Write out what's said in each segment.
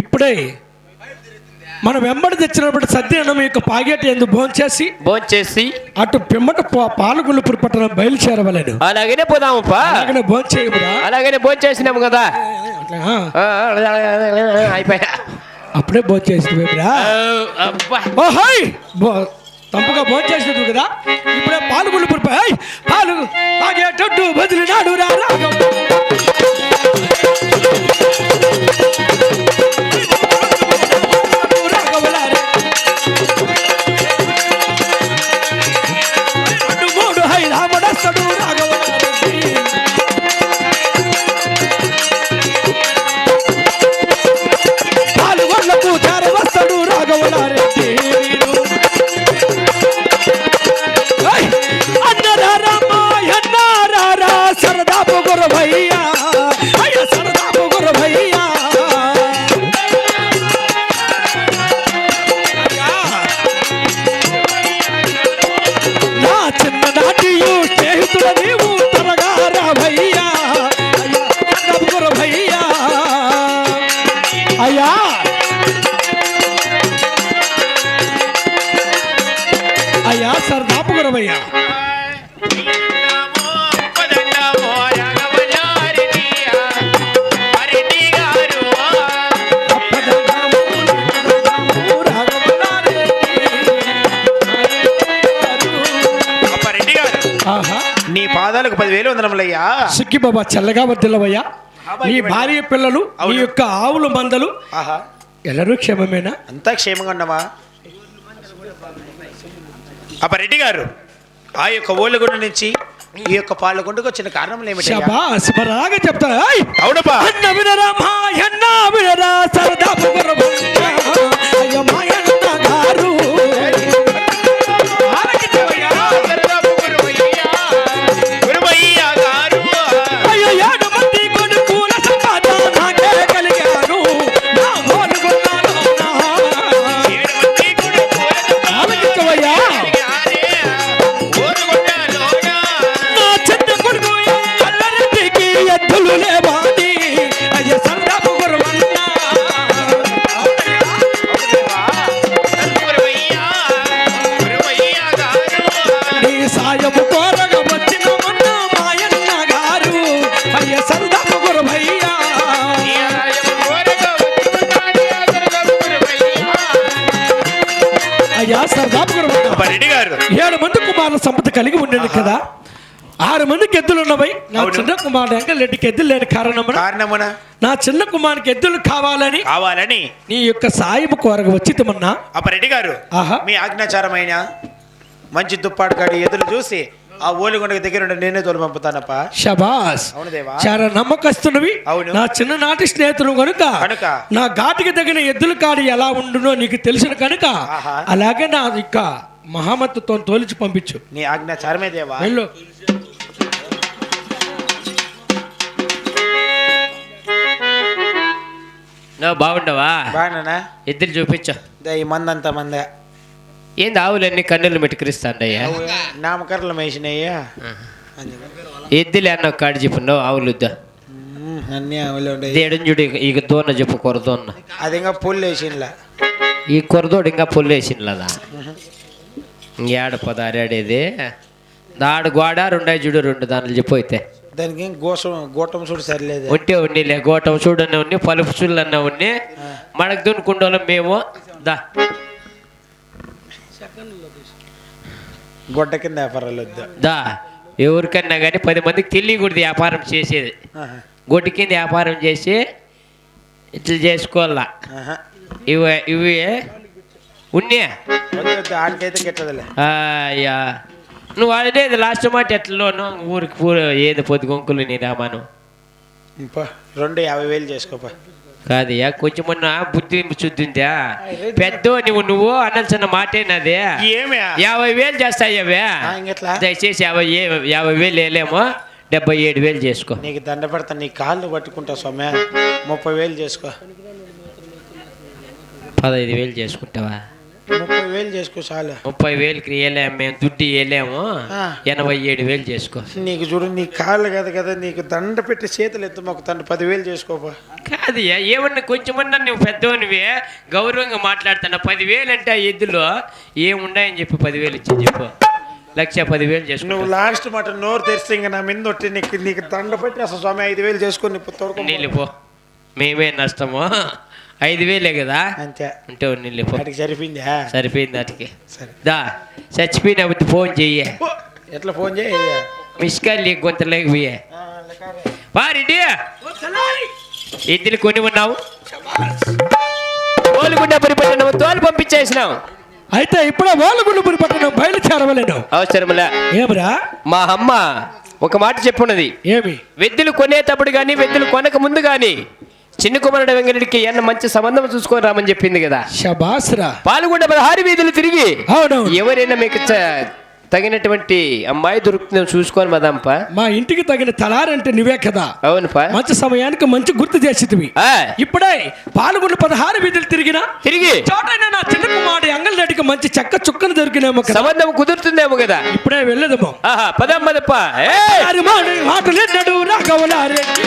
రేయ్ మనం వెంబడి తెచ్చినప్పుడు సద్య అన్నం యొక్క పాగేటి ఎందుకు భోంచేసి భోంచేసి అటు పిమ్మట పా- పాలగుల్లుపురి పట్టణం బయలుచేరవలేను. అలాగనే పోదామప్పా అలాగనే భోంచేయమురా అలాగనే భోంచేసినాము కదా. అయిపోయా. అప్పుడే భోంచేసి తంపుగా భోంచేసినట్టు కదా? ఇప్పుడే పాలగుల్లుపురి పై ఏయ్, పాలు తాగేటట్టు బదిలినాడు రా నీ పాదాలకు పదివేలు వందనములయ్యా. సుక్కి బాబా చల్లగా వర్దిల్లవయ్యా నీ భార్య పిల్లలు నీ. యొక్క ఆవులు మందలు. ఆహా. ఎల్లరూ క్షేమమేనా? అంతా క్షేమంగా ఉన్నామా అప్ప రెడ్డి గారు ఆ యొక్క ఓళ్ళగుండ నుంచి ఈ యొక్క పాలగుండకు వచ్చిన కారణం ఏమిటి చెప్తా ఏయ్! అవునప్పా గారు ఏడు మంది కుమారుల సంపద కలిగి ఉండేది కదా. ఆరు మందికి ఎద్దులు ఉన్నవై. నా. చిన్న కుమారుడు వెంకటరెడ్డికి ఎద్దులు లేని కారణమున కారణమున? నా చిన్న కుమారునికి ఎద్దులు కావాలని కావాలని. నీ యొక్క సాయము కోరగా వచ్చి తమన్నా అప్పరెడ్డి గారు ఆహా. మీ ఆజ్ఞాచారమైన మంచి దుప్పాడు కాడి ఎదురు చూసి ఆ ఓలిగొండకి దగ్గర ఉండి నేనే తోలు పంపుతానప్ప. షబాస్ అవును దేవా. చాలా నమ్మకస్తున్నవి. అవును. నా చిన్ననాటి స్నేహితుడు కనుక కనుక. నా ఘాటికి తగిన ఎద్దుల కాడి ఎలా ఉండునో నీకు తెలిసిన కనుక ఆహా. అలాగే నా యొక్క మహామత్తుతో తోలిచి పంపించు. నీ ఆజ్ఞాచారమే దేవా. వెళ్ళు. బాగుండవా? బాగానా ఇద్దరు చూపించు. ఈ మందంతా మందే. ఏంది ఆవులన్నీ కన్నులు మెట్టుకురిస్తాండయ్యా నామకరణలు వేసినాయ్యా. ఎద్దులు అన్న కాడి చెప్పు ఆవులుద్దా అన్నీ ఉండయి దేడని చూడు ఇక దోన్న చెప్పు కొరదోన్న. అది ఇంకా పుల్లు వేసినలా ఈ కొరదోడు ఇంకా పుల్లు వేసినదా ఇంకేడ పదారేడేది దాడు గోడ రెండాయి చూడు రెండు దానిలు చెప్పు అయితే. దానికి గోసం గోటం చూడు సరిలేదు. ఉంటే ఉన్నిలే గోటం చూడన్న ఉన్ని పలుపు చూడన్న ఉన్ని. మనకు దున్నుకుండోళ్ళం మేము. దా. గొడ్డ కింద వ్యాపారాలు వద్దు. దా ఎవరికన్నా కానీ పది మందికి తెలియకూడదు వ్యాపారం చేసేది. గొడ్డు కింద వ్యాపారం చేసి ఇట్లా చేసుకోవాలా. ఇవి ఇవి. ఉన్ని వద్దు వద్దు ఆడికైతే గిట్టదులే. అయ్యా నువ్వు అనేది లాస్ట్ మాట ఎట్లలోను ఊరికి పూర ఏది పొద్దు గొంకులు నీ రామాను. ఇంపా రెండు యాభై వేలు చేసుకోపా. కాదయ్యా కొంచెం మొన్న బుద్ధి శుద్ధిందా పెద్ద నువ్వు నువ్వు అనాల్సిన మాటే నాదే ఏమే? యాభై వేలు ఇంకెట్లా? దయచేసి యాభై యాభై వేలు వేయలేమో. డెబ్బై ఏడు వేలు చేసుకో. నీకు దండ పెడతా నీ కాళ్ళు పట్టుకుంటా సొమ్మె ముప్పై వేలు చేసుకో. పదహైదు వేలు చేసుకుంటావా? ముప్పై వేలు చేసుకో చాలు. ముప్పై వేలకి వేయలేము మేము దుడ్డు వేయలేము. ఎనభై ఏడు వేలు చేసుకో. నీకు చూడు నీ కాళ్ళు కదా కదా నీకు దండ పెట్టి చేతులు ఎత్తు మాకు తండ్రి పదివేలు చేసుకోపా కాదు ఏమన్నా కొంచెమన్నా నువ్వు పెద్దవనివే గౌరవంగా మాట్లాడుతున్నా పదివేలు అంటే ఆ ఎద్దులో ఏముండాయని చెప్పి పదివేలు ఇచ్చి చెప్పు. లక్ష పదివేలు నువ్వు చేసుకో లాస్ట్ మాట నోరు తెరిస్తే ఇంకా నా మీద ఒట్టి నీకు నీకు దండ పెట్టి అసలు స్వామి ఐదు వేలు చేసుకొని నీళ్ళు పో. మేమే నష్టము. ఐదు వేలే కదా? అంతే. అంటే నీళ్ళు సరిపోయిందా? సరిపోయింది సరే. దా చచ్చిపోయినప్పుడు ఫోన్ చెయ్యి. ఎట్లా ఫోన్ చేయి మిస్ కాల్ నీకు కొంత లేకపోయే పారెడ్డి ఎద్దులు కొని ఉన్నావు? తోలుగుండా పరిపడినావు తోలు పంపించేసినావు. అయితే ఇప్పుడే ఓలగుండుపురి పట్టణం బయలుదేరవలేను. అవసరములే. ఏమిరా? మా అమ్మ ఒక మాట చెప్పున్నది. ఏమి? వెద్దులు కొనేటప్పుడు కానీ వెద్దులు కొనక ముందు కానీ చిన్న కుమారుడు వెంకటరెడ్డికి ఏమన్నా మంచి సంబంధం చూసుకొని రామని చెప్పింది కదా. శబాస్రా. పాల్గొండ పదహారు వీధులు తిరిగి అవునవును. ఎవరైనా మీకు తగినటువంటి అమ్మాయి దొరుకుతుందో చూసుకొని మదంప మా ఇంటికి తగిన తలారంటే నువ్వే కదా. అవునుపా. మంచి సమయానికి మంచి గుర్తు చేసిటివి. ఆ, ఇప్పుడే పాల్గొండ పదహారు వీధులు తిరిగినా తిరిగి. చోటైనా నా చిన్న కుమారుడు అంగళరెడ్డికి మంచి చెక్క చుక్కను దొరికినేమో సంబంధం కుదురుతుందేమో కదా. ఇప్పుడే వెళ్ళదము. ఆహా పదం పదప్ప. ఏయ్! మాటలేడు రాఘవలారెడ్డి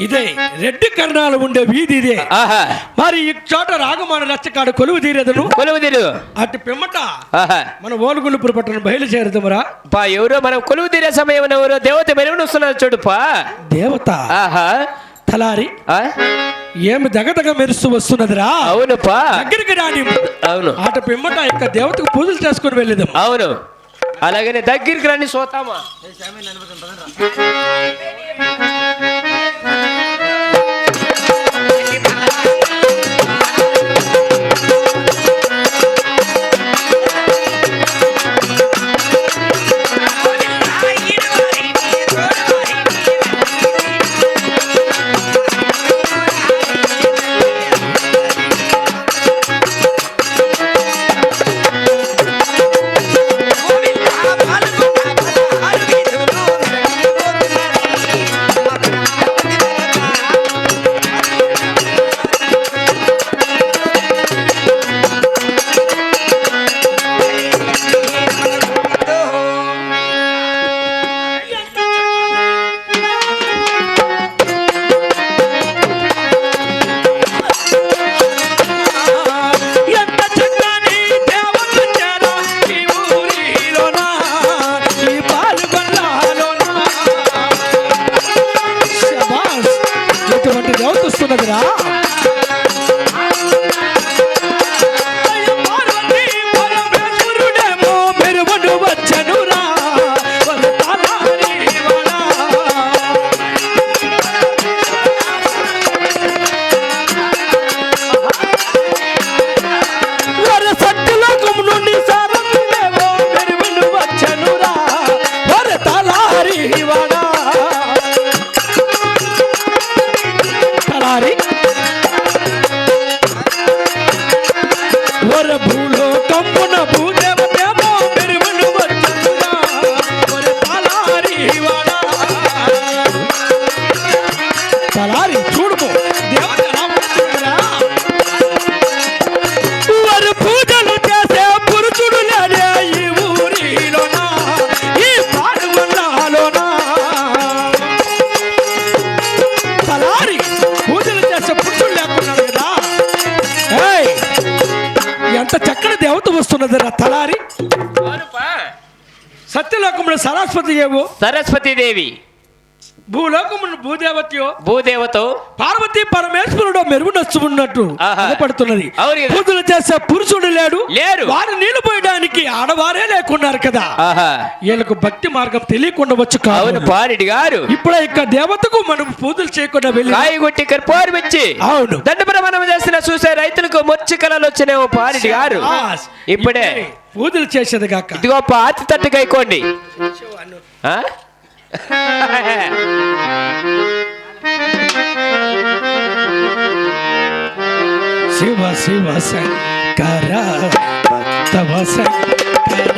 ఇదే రెడ్డి కర్ణాలు ఉండే వీధి ఇదే. ఆహా. మరి ఈ చోట రాగమాన రచ్చకాడు కొలువు తీరేదను? కొలువు తీరు. అటు పిమ్మట ఆహా. మన ఓలుగుండుపురు పట్టణం బయలుదేరుదమరా? పా ఎవరో మనం కొలువు తీరే సమయం ఎవరో దేవత మెరుగున వస్తున్నారు చూడుపా దేవత? ఆహా. తలారి? ఆ? ఏమి దగదగ మెరుస్తూ వస్తున్నదిరా? అవునుపా దగ్గరికి రాని అవును. అటు పిమ్మట యొక్క దేవతకు పూజలు చేసుకుని వెళ్ళేదాం అవును. అలాగనే దగ్గరికి రండి సోతామా. తలారి చూడుము. వారు పూజలు చేసే పురుషుడు లేడే ఈ ఊరిలోనా? ఈ పాడుగొండలోనా తలారి పూజలు చేసే పురుషుడు లేకున్నాడు కదా ఏయ్! ఎంత చక్కని దేవత వస్తున్నది రా తలారి సత్యలోకంలో సరస్వతి ఏవో? సరస్వతి దేవి. భూలోకమును భూదేవతయో భూదేవతో పార్వతీ పరమేశ్వరుడు మెరుగునొచ్చు ఉన్నట్టు. పడుతున్నది. పూజలు చేసే పురుషుడు లేడు. లేరు. వారు నీళ్ళు పోయడానికి ఆడవారే లేకున్నారు కదా. వీళ్ళకు భక్తి మార్గం తెలియకుండా వచ్చు కాదు. పారెడ్డి గారు. ఇప్పుడు ఇక దేవతకు మనం పూజలు చేయకుండా వెళ్ళి కాయగొట్టి కర్పూరం ఇచ్చి అవును. దండ ప్రమాణం చేసిన చూసే రైతులకు మొచ్చి కళలు వచ్చినావు పారెడ్డి గారు. ఇప్పుడే. పూజలు చేసేది కాక. ఇదిగో పాతి తట్టు ಶಿವ ಶಿವ ಶಂಕರ ಭಕ್ತವ ಶಂಕರ